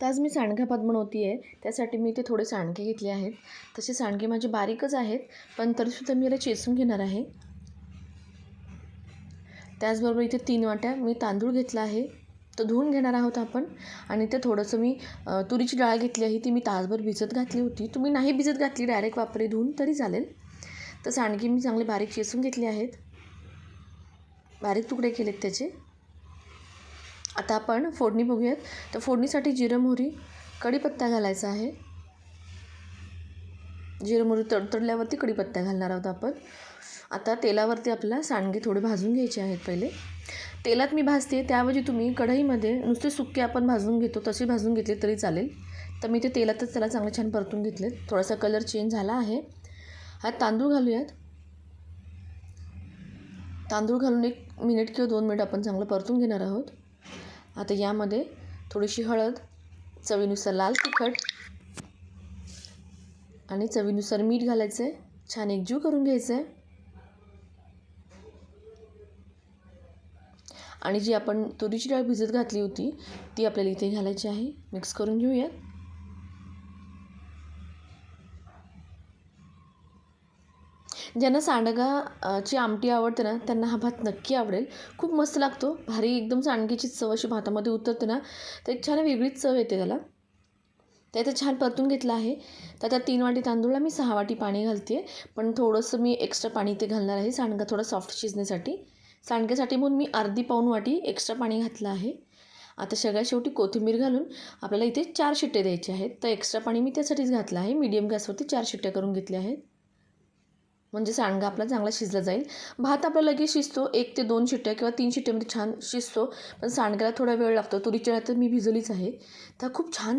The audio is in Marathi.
तर आज मी सांडगा भात बनवते आहे त्यासाठी मी इथे थोडे सांडगे घेतले आहेत. तसे सांडगे माझे बारीकच आहेत पण तरीसुद्धा मी याला चेसून घेणार आहे. त्याचबरोबर इथे तीन वाट्या मी तांदूळ घेतला आहे. तो धुवून घेणार आहोत आपण. आणि ते थोडंसं मी तुरीची डाळ घेतली आहे ती मी तासभर भिजत घातली होती. तुम्ही नाही भिजत घातली डायरेक्ट वापरे धुवून तरी चालेल. तर सांडगे मी चांगले बारीक चेसून घेतले आहेत. बारीक तुकडे केलेत त्याचे. आता आपण फोडणी बघूयात. तर फोडणीसाठी जिरं मोहरी कढीपत्ता घालायचा आहे. जिरं मोहरी तडतडल्यावरती कढीपत्ता घालणार आहोत आपण. आता तेलावरती आपल्याला सांडगे थोडे भाजून घ्यायचे आहेत पहिले. तेलात मी भाजते त्याऐवजी तुम्ही कढईमध्ये नुसते सुके आपण भाजून घेतो तसे भाजून घेतले तरी चालेल. तर मी ते तेलातच त्याला चांगले छान परतून घेतले थोडासा कलर चेंज झाला आहे. हा तांदूळ घालूयात. तांदूळ घालून एक मिनिट किंवा दोन मिनिट आपण चांगलं परतून घेणार आहोत. आता यामध्ये थोडीशी हळद चवीनुसार लाल तिखट आणि चवीनुसार मीठ घालायचं आहे छान एकजीव करून घ्यायचं आहे आणि जी आपण तुरीची डाळ भिजत घातली होती ती आपल्याला इथे घालायची आहे. मिक्स करून घेऊयात. ज्यांना सांडगा ची आमटी आवडते ना त्यांना हा भात नक्की आवडेल. खूप मस्त लागतो. भारी एकदम सांडगीची चव अशी भातामध्ये उतरते ना तर एक छान वेगळीच चव येते त्याला. ते आता छान परतून घेतलं आहे. तर त्या तीन वाटी तांदूळला मी सहा वाटी पाणी घालते. आहे पण थोडंसं मी एक्स्ट्रा पाणी इथे घालणार आहे सांडगा थोडा सॉफ्ट शिजण्यासाठी. सांडग्यासाठी म्हणून मी अर्धी पाऊण वाटी एक्स्ट्रा पाणी घातलं आहे. आता सगळ्या शेवटी कोथिंबीर घालून आपल्याला इथे चार शिट्टे द्यायचे आहेत. तर एक्स्ट्रा पाणी मी त्यासाठीच घातलं आहे. मीडियम गॅसवरती चार शिट्ट्या करून घेतल्या आहेत. म्हणजे सांडगा आपला चांगला शिजला जाईल. भात आपला लगेच शिजतो. एक ते दोन शिट्ट्या किंवा तीन शिट्ट्यामध्ये म्हणजे छान शिजतो. पण सांडग्याला थोडा वेळ लागतो. तुरीच्या तर मी भिजवलीच आहे. तर खूप छान